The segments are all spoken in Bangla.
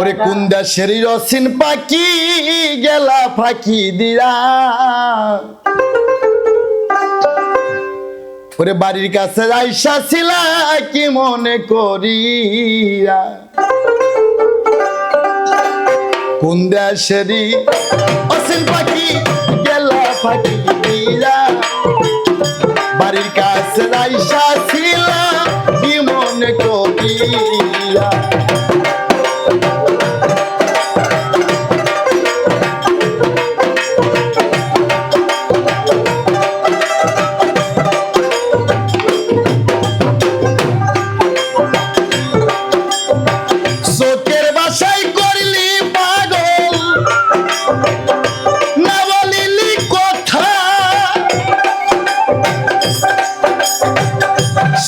ওরে কোন দেশের রসিন পাখি গেলা ফাঁকি দিয়া। ওরে বাড়ির কাছে আইসা ছিলা কি মনে করিয়া। কোন দেশেরই অসিন পাখি গেলা ফাঁকি দিয়া। বাড়ির কাছে আইসা ছিলা কি মনে করিয়া।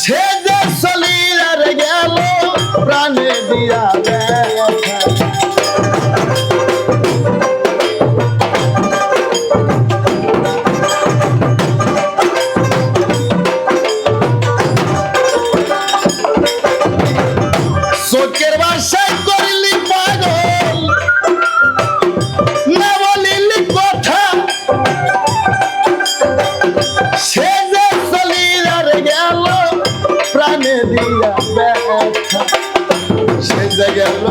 Take- দিয়া ব্যথা সে যে গেল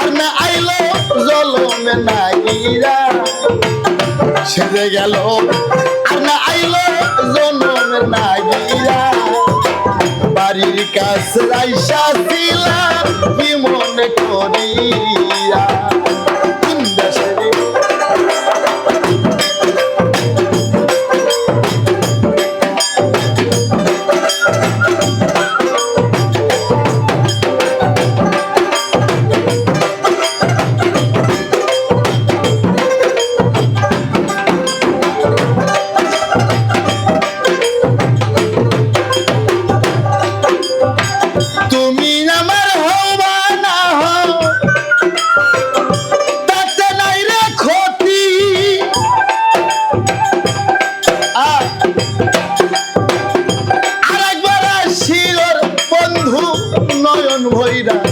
আর না আইলো জলমে না গিরা সে যে গেল আর না আইলো জলমে না করিয়া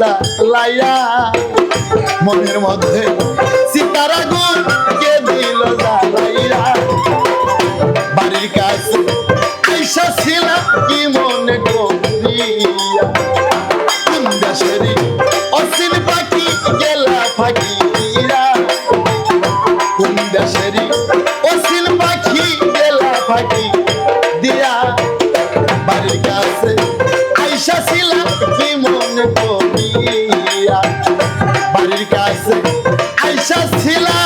দিল লাইয়া মনের মধ্যে সীতার আগুন কে দিল লাইয়া বাড়ির কাছে আইসা ছিলাম কি মনে করিয়া। ছিলাম